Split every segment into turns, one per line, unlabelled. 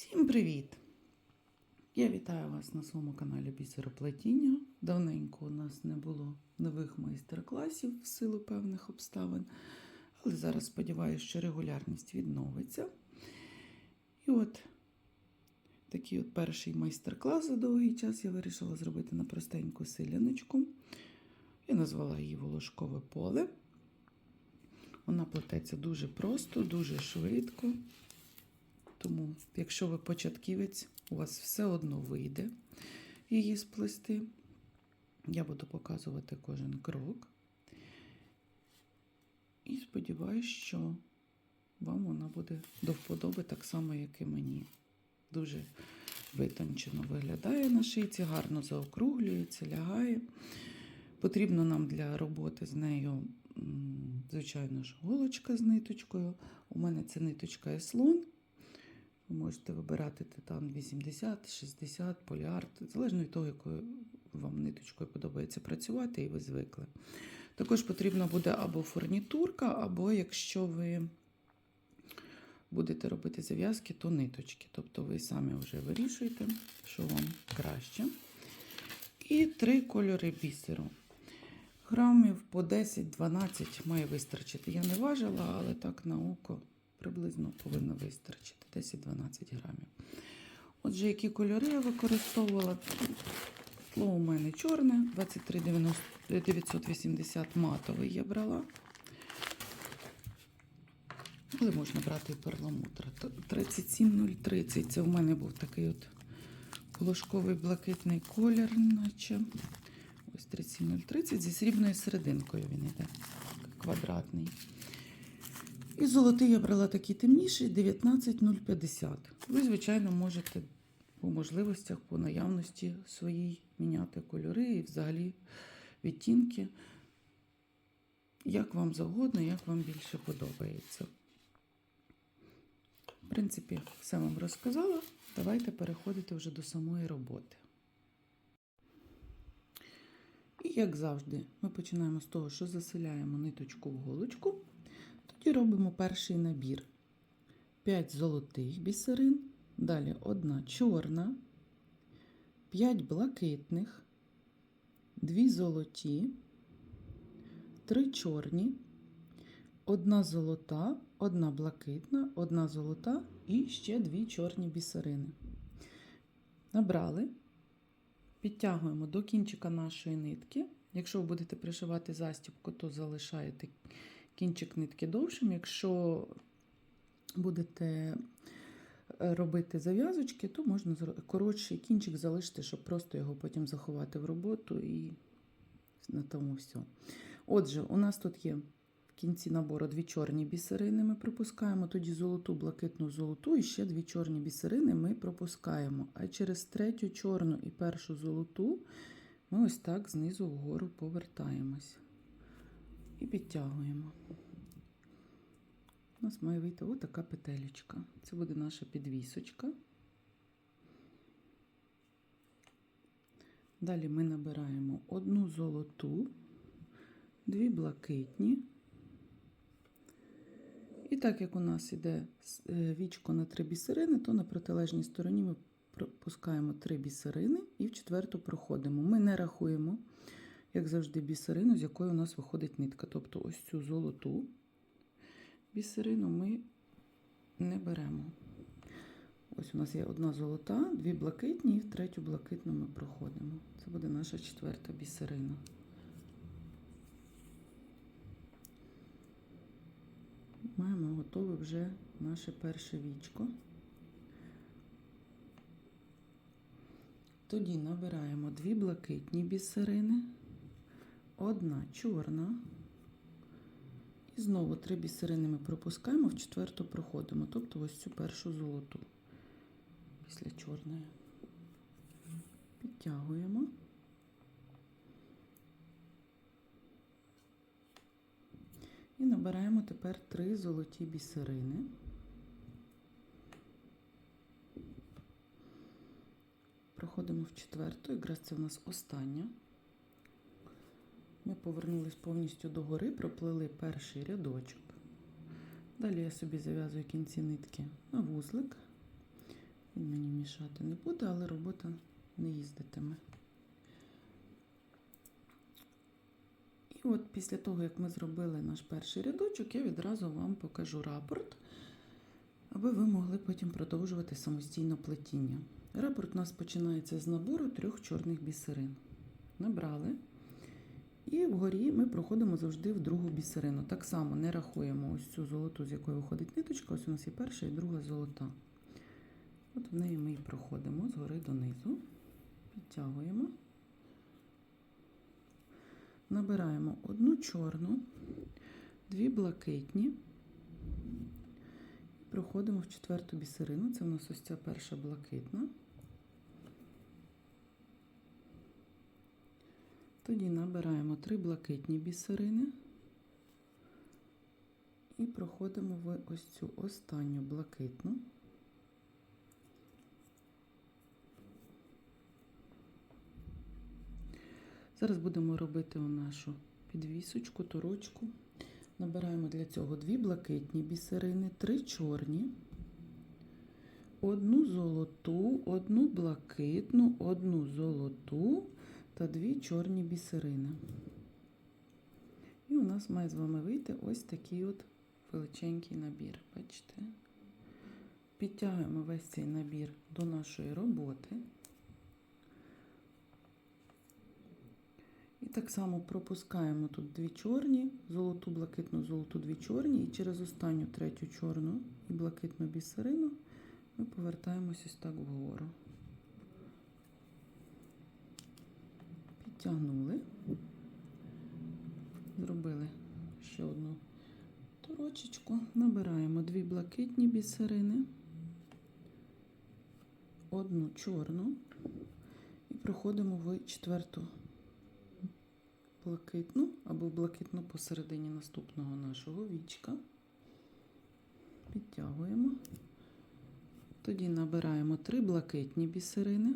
Всім привіт! Я вітаю вас на своєму каналі Бісероплетіння. Давненько у нас не було нових майстер-класів в силу певних обставин, але зараз сподіваюся, що регулярність відновиться. І от такий от перший майстер-клас за довгий час я вирішила зробити на простеньку селяночку. Я назвала її волошкове поле. Вона плететься дуже просто, дуже швидко. Тому, якщо ви початківець, у вас все одно вийде її сплести. Я буду показувати кожен крок. І сподіваюся, що вам вона буде до вподоби так само, як і мені. Дуже витончено виглядає на шийці, гарно заокруглюється, лягає. Потрібно нам для роботи з нею, звичайно ж, голочка з ниточкою. У мене це ниточка еслон. Ви можете вибирати титан 80, 60, поліарт, залежно від того, якою вам ниточкою подобається працювати, і ви звикли. Також потрібна буде або фурнітурка, або якщо ви будете робити зав'язки, то ниточки. Тобто ви самі вже вирішуєте, що вам краще. І три кольори бісеру. Грамів по 10-12 має вистачити. Я не важила, але так на око приблизно повинно вистачити 10-12 грамів. Отже, які кольори я використовувала? Тло у мене чорне, 23980 матовий я брала. Але можна брати і перламутр. 37030. Це в мене був такий от волошковий блакитний колір, наче. Ось 37030 зі срібною серединкою він йде. Квадратний. І золотий я брала такий темніший 19050. Ви, звичайно, можете по можливостях, по наявності своїй міняти кольори і взагалі відтінки. Як вам завгодно, як вам більше подобається. В принципі, все вам розказала. Давайте переходити вже до самої роботи. І як завжди, ми починаємо з того, що заселяємо ниточку в голочку. Тоді робимо перший набір. 5 золотих бісерин, далі одна чорна, 5 блакитних, 2 золоті, 3 чорні, одна золота, одна блакитна, одна золота і ще 2 чорні бісерини. Набрали, підтягуємо до кінчика нашої нитки. Якщо ви будете пришивати застібку, то залишаєте кінчик нитки довшим. Якщо будете робити зав'язочки, то можна коротший кінчик залишити, щоб просто його потім заховати в роботу і на тому все. Отже, у нас тут є в кінці набору дві чорні бісерини, ми пропускаємо, тоді золоту, блакитну золоту, і ще дві чорні бісерини ми пропускаємо. А через третю чорну і першу золоту ми ось так знизу вгору повертаємось і підтягуємо. У нас має вийти отака петелечка. Це буде наша підвісочка. Далі ми набираємо одну золоту, дві блакитні. І так як у нас іде вічко на три бісерини, то на протилежній стороні ми пропускаємо три бісерини і в четверту проходимо. Ми не рахуємо як завжди, бісерину, з якої у нас виходить нитка. Тобто ось цю золоту бісерину ми не беремо. Ось у нас є одна золота, дві блакитні, і в третю блакитну ми проходимо. Це буде наша четверта бісерина. Маємо готове вже наше перше вічко. Тоді набираємо дві блакитні бісерини одна чорна. І знову три бісерини ми пропускаємо, в четверту проходимо, тобто ось цю першу золоту після чорної. Підтягуємо. І набираємо тепер три золоті бісерини. Проходимо в четверту, якраз це в нас остання. Ми повернулись повністю догори, проплили перший рядочок. Далі я собі зав'язую кінці нитки на вузлик, Він мені мішати не буде, але робота не їздитиме. І от після того, як ми зробили наш перший рядочок, я відразу вам покажу рапорт, аби ви могли потім продовжувати самостійно плетіння. Рапорт у нас починається з набору трьох чорних бісерин. Набрали. І вгорі ми проходимо завжди в другу бісерину. Так само не рахуємо ось цю золоту, з якої виходить ниточка. Ось у нас є перша і друга золота. От в неї ми і проходимо згори донизу, підтягуємо, набираємо одну чорну, дві блакитні, проходимо в четверту бісерину. Це в нас ось ця перша блакитна. Тоді набираємо три блакитні бісерини і проходимо в ось цю останню блакитну. Зараз будемо робити нашу підвісочку, торочку. Набираємо для цього дві блакитні бісерини, три чорні, одну золоту, одну блакитну, одну золоту та дві чорні бісерини. І у нас має з вами вийти ось такий от величенький набір. Бачите? Підтягуємо весь цей набір до нашої роботи. І так само пропускаємо тут дві чорні, золоту, блакитну, золоту, дві чорні, і через останню третю чорну і блакитну бісерину ми повертаємось ось так вгору. Підтягнули, зробили ще одну торочечку, набираємо дві блакитні бісерини, одну чорну і проходимо в четверту блакитну або блакитну посередині наступного нашого вічка. Підтягуємо. Тоді набираємо три блакитні бісерини.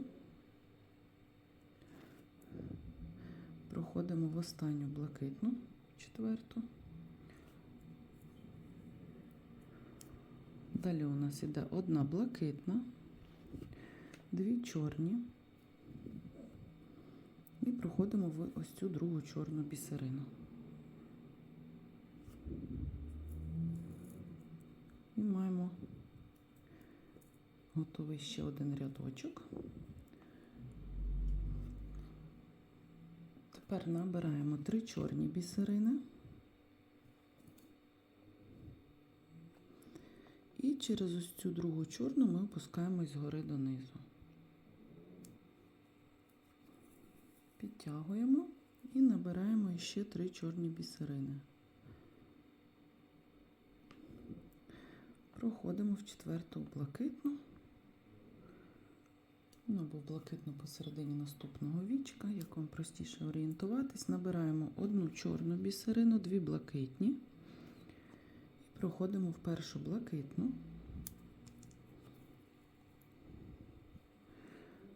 Проходимо в останню блакитну, четверту. Далі у нас іде одна блакитна, дві чорні. І проходимо в ось цю другу чорну бісерину. І маємо готовий ще один рядочок. Тепер набираємо три чорні бісерини. І через ось цю другу чорну ми опускаємось згори донизу. Підтягуємо і набираємо ще три чорні бісерини. Проходимо в четверту блакитну, ну, або блакитну посередині наступного вічка, як вам простіше орієнтуватись. Набираємо одну чорну бісерину, дві блакитні і проходимо в першу блакитну.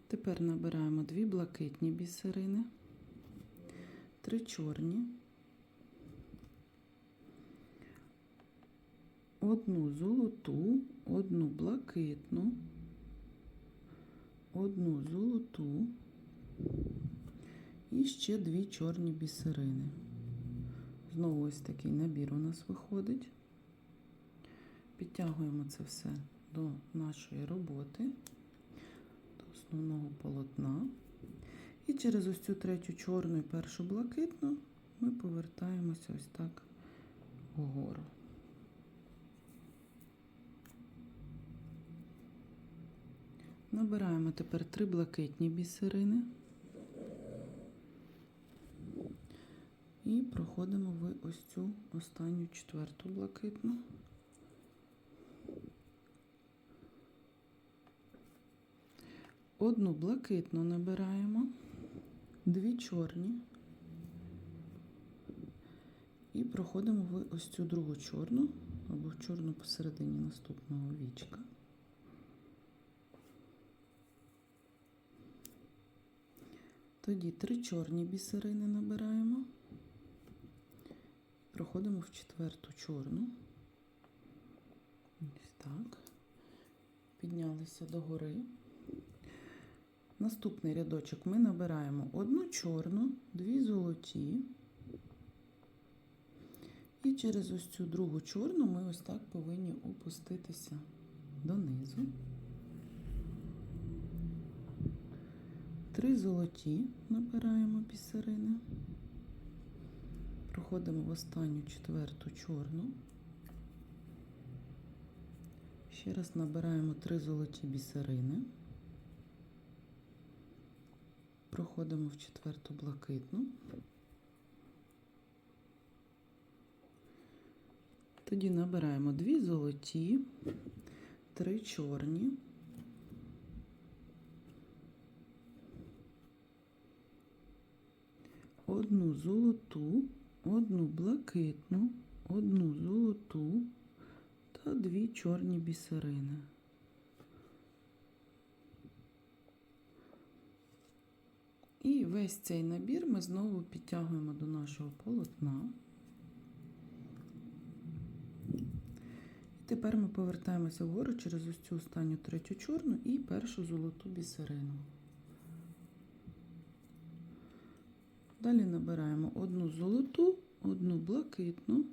Тепер набираємо дві блакитні бісерини, три чорні, одну золоту, одну блакитну, одну золоту і ще дві чорні бісерини. Знову ось такий набір у нас виходить. Підтягуємо це все до нашої роботи до основного полотна. І через ось цю третю чорну і першу блакитну ми повертаємося ось так вгору. Набираємо тепер три блакитні бісерини і проходимо в ось цю останню четверту блакитну. Одну блакитну набираємо, дві чорні і проходимо в ось цю другу чорну або чорну посередині наступного вічка. Тоді три чорні бісерини набираємо, проходимо в четверту чорну. Ось так. піднялися догори. Наступний рядочок ми набираємо одну чорну, дві золоті. І через ось цю другу чорну ми ось так повинні опуститися донизу. Три золоті набираємо бісерини. Проходимо в останню четверту чорну. Ще раз набираємо три золоті бісерини. Проходимо в четверту блакитну. Тоді набираємо дві золоті, три чорні. Одну золоту, одну блакитну, одну золоту та дві чорні бісерини. І весь цей набір ми знову підтягуємо до нашого полотна. І тепер ми повертаємося вгору через ось цю останню третю чорну і першу золоту бісерину. Далі набираємо одну золоту, одну блакитну,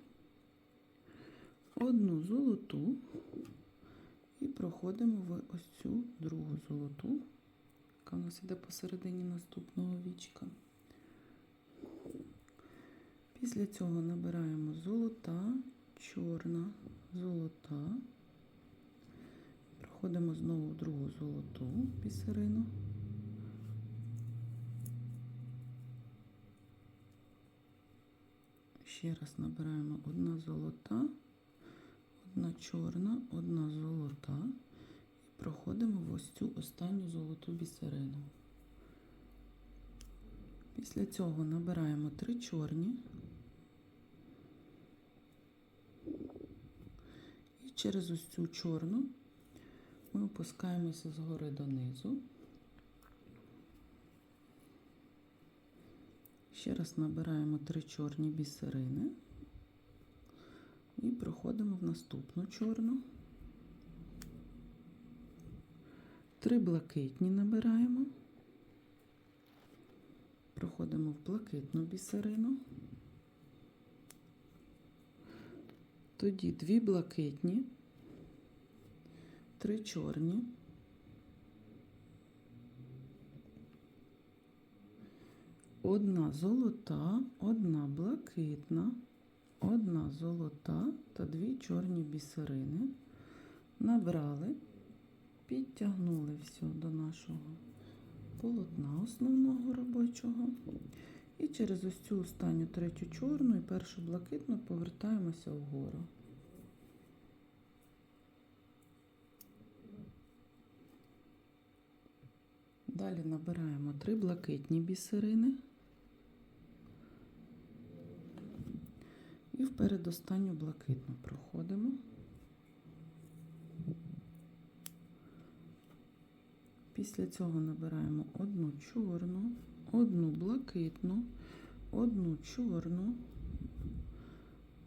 одну золоту і проходимо в ось цю другу золоту, яка у нас іде посередині наступного вічка. Після цього набираємо золота, чорна, золота. Проходимо знову в другу золоту бісерину. Ще раз набираємо одна золота, одна чорна, одна золота і проходимо в ось цю останню золоту бісерину. Після цього набираємо три чорні і через ось цю чорну ми опускаємося згори донизу. Ще раз набираємо три чорні бісерини і проходимо в наступну чорну. Три блакитні набираємо, проходимо в блакитну бісерину. Тоді дві блакитні, три чорні. Одна золота, одна блакитна, одна золота та дві чорні бісерини. Набрали, підтягнули все до нашого полотна основного робочого. І через ось цю останню третю чорну і першу блакитну повертаємося вгору. Далі набираємо три блакитні бісерини. І в передостанню блакитну проходимо. Після цього набираємо одну чорну, одну блакитну, одну чорну.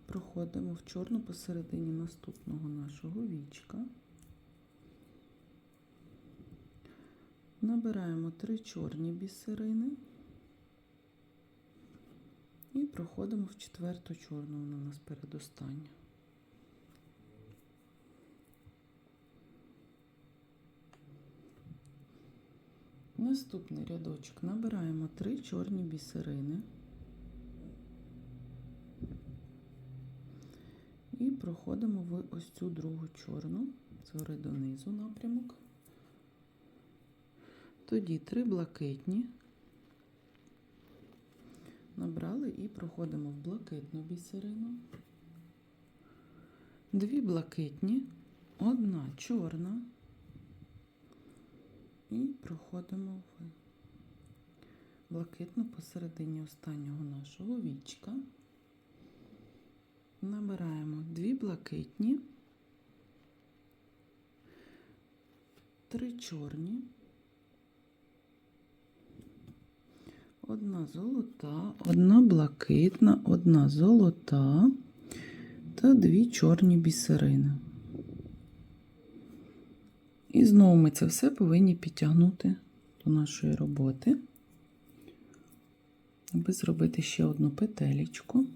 Проходимо в чорну посередині наступного нашого вічка. Набираємо три чорні бісерини проходимо в четверту чорну, вона у нас передостання. Наступний рядочок набираємо три чорні бісерини і проходимо в ось цю другу чорну, згори донизу напрямок. Тоді три блакитні. Набрали і проходимо в блакитну бісерину. Дві блакитні, одна чорна. І проходимо в блакитну посередині останнього нашого вічка. Набираємо дві блакитні, три чорні. Одна золота, одна блакитна, одна золота та дві чорні бісерини. І знову ми це все повинні підтягнути до нашої роботи, аби зробити ще одну петелечку.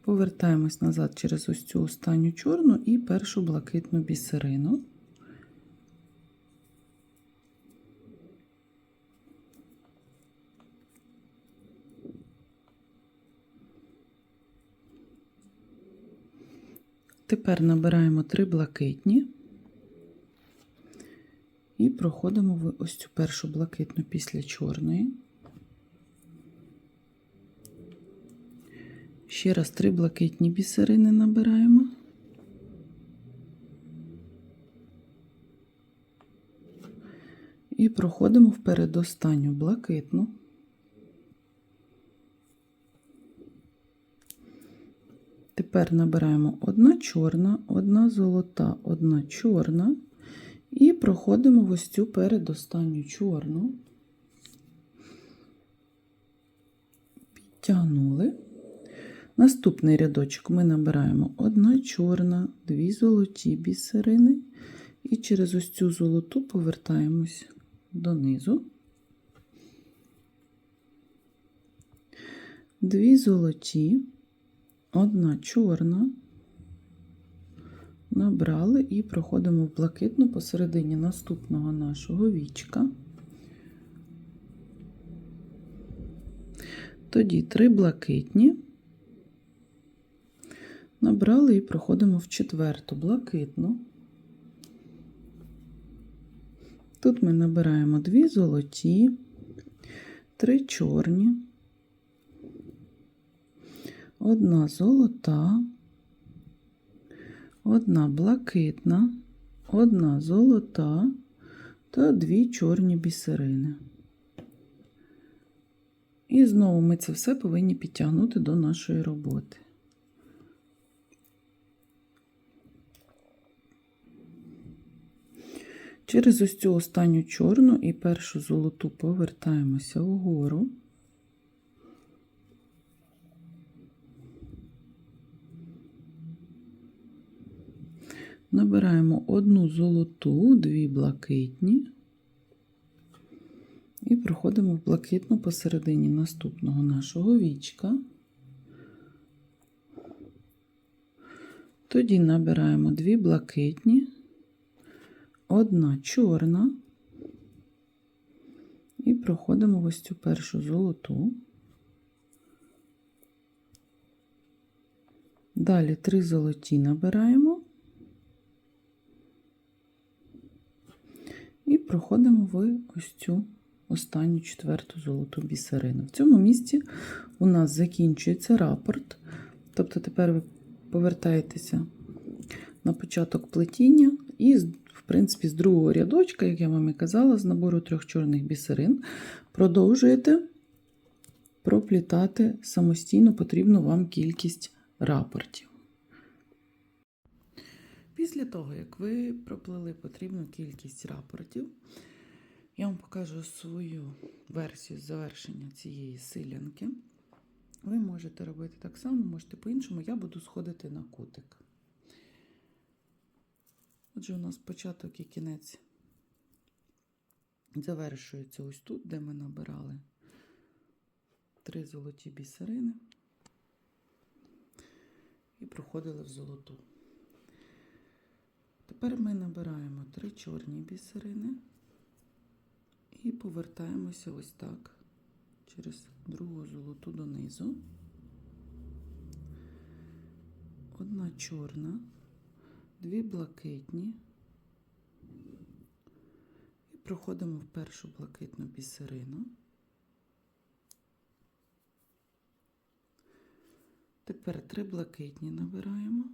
Повертаємось назад через ось цю останню чорну і першу блакитну бісерину. Тепер набираємо три блакитні і проходимо ось цю першу блакитну після чорної. Ще раз три блакитні бісерини набираємо. І проходимо в передостанню блакитну. Тепер набираємо одна чорна, одна золота, одна чорна. І проходимо в ось цю передостанню чорну. Підтягнули. Наступний рядочок ми набираємо одна чорна, дві золоті бісерини. І через ось цю золоту повертаємось донизу. Дві золоті, одна чорна. Набрали і проходимо в блакитну посередині наступного нашого вічка. Тоді три блакитні. Набрали і проходимо в четверту блакитну. Тут ми набираємо дві золоті, три чорні, одна золота, одна блакитна, одна золота та дві чорні бісерини. І знову ми це все повинні підтягнути до нашої роботи. Через ось цю останню чорну і першу золоту повертаємося вгору. Набираємо одну золоту, дві блакитні і проходимо в блакитну посередині наступного нашого вічка. Тоді набираємо дві блакитні одна чорна і проходимо в ось цю першу золоту. Далі три золоті набираємо і проходимо в ось цю останню четверту золоту бісерину. В цьому місці у нас закінчується рапорт, тобто тепер ви повертаєтеся на початок плетіння і в принципі, з другого рядочка, як я вам і казала, з набору трьох чорних бісерин, продовжуєте проплітати самостійно потрібну вам кількість рапортів. Після того, як ви проплели потрібну кількість рапортів, я вам покажу свою версію завершення цієї силянки. Ви можете робити так само, можете по-іншому, я буду сходити на кутик. Отже, у нас початок і кінець завершується ось тут, де ми набирали три золоті бісерини і проходили в золоту. Тепер ми набираємо три чорні бісерини і повертаємося ось так через другу золоту донизу. Одна чорна дві блакитні і проходимо в першу блакитну бісерину. Тепер три блакитні набираємо,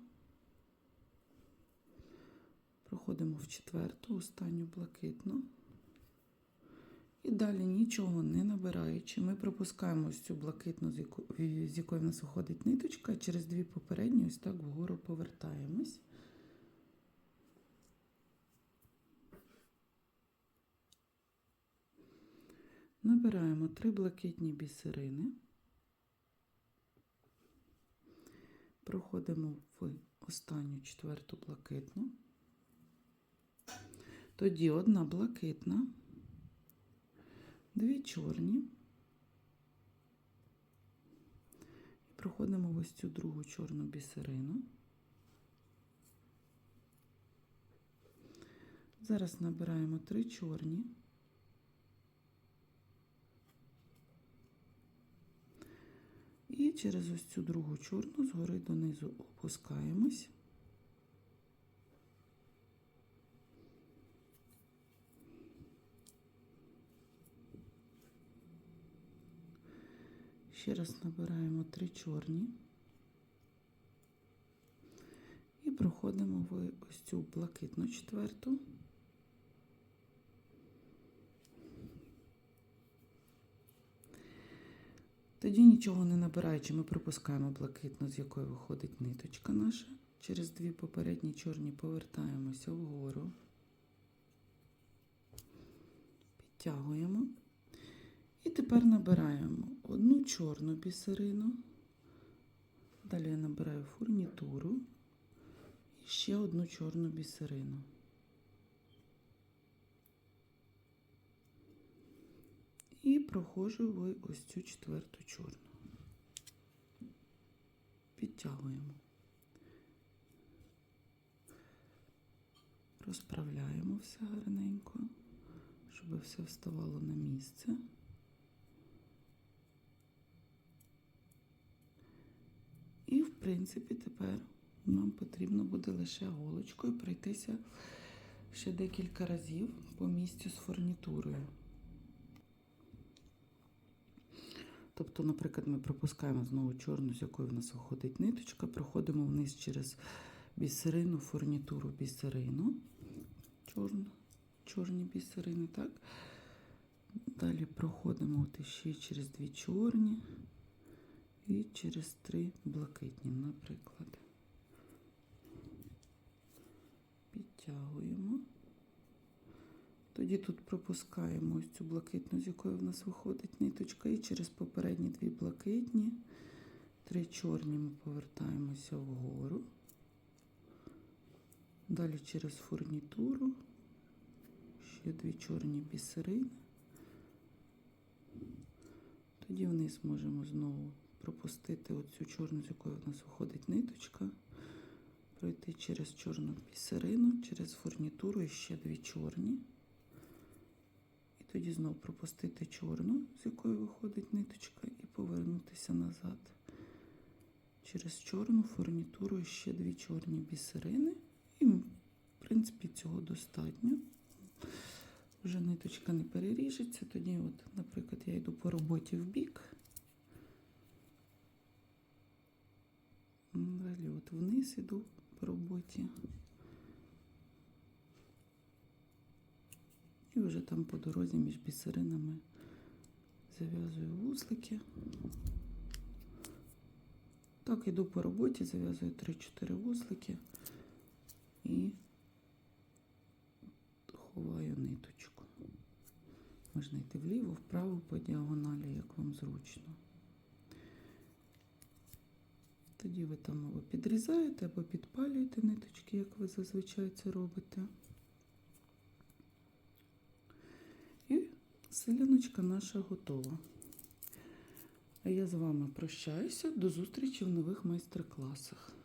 проходимо в четверту, останню блакитну. І далі нічого не набираючи, ми пропускаємо ось цю блакитну, з якої в нас виходить ниточка, через дві попередні ось так вгору повертаємось. Набираємо три блакитні бісерини, проходимо в останню четверту блакитну. Тоді одна блакитна, дві чорні. І проходимо в ось цю другу чорну бісерину. Зараз набираємо три чорні. І через ось цю другу чорну згори донизу опускаємось. Ще раз набираємо три чорні. І проходимо в ось цю блакитну четверту. Тоді нічого не набираючи, ми пропускаємо блакитну, з якої виходить ниточка наша. Через дві попередні чорні повертаємося вгору, підтягуємо. І тепер набираємо одну чорну бісерину. Далі я набираю фурнітуру і ще одну чорну бісерину. І проходжу в ось цю четверту чорну. Підтягуємо. Розправляємо все гарненько, щоб все вставало на місце. І, в принципі, тепер нам потрібно буде лише голочкою пройтися ще декілька разів по місцю з фурнітурою. Тобто, наприклад, ми пропускаємо знову чорну, з якої в нас виходить ниточка, проходимо вниз через бісерину, фурнітуру бісерину, чорну, чорні бісерини, так? Далі проходимо от ще через дві чорні і через три блакитні, наприклад. Підтягуємо. Тоді тут пропускаємо ось цю блакитну, з якої в нас виходить ниточка, і через попередні дві блакитні, три чорні ми повертаємося вгору. Далі через фурнітуру, ще дві чорні бісерини. Тоді вниз можемо знову пропустити оцю чорну, з якої в нас виходить ниточка, пройти через чорну бісерину, через фурнітуру і ще дві чорні. І тоді знову пропустити чорну, з якої виходить ниточка, і повернутися назад. Через чорну фурнітуру і ще дві чорні бісерини. І, в принципі, цього достатньо. Вже ниточка не переріжеться. Тоді, от, наприклад, я йду по роботі в бік. Далі от вниз іду по роботі. І вже там по дорозі між бісеринами зав'язую вузлики. Так, йду по роботі, зав'язую 3-4 вузлики і ховаю ниточку. Можна йти вліво, вправо по діагоналі, як вам зручно. Тоді ви там або підрізаєте, або підпалюєте ниточки, як ви зазвичай це робите. І селяночка наша готова. А я з вами прощаюся. До зустрічі в нових майстер-класах.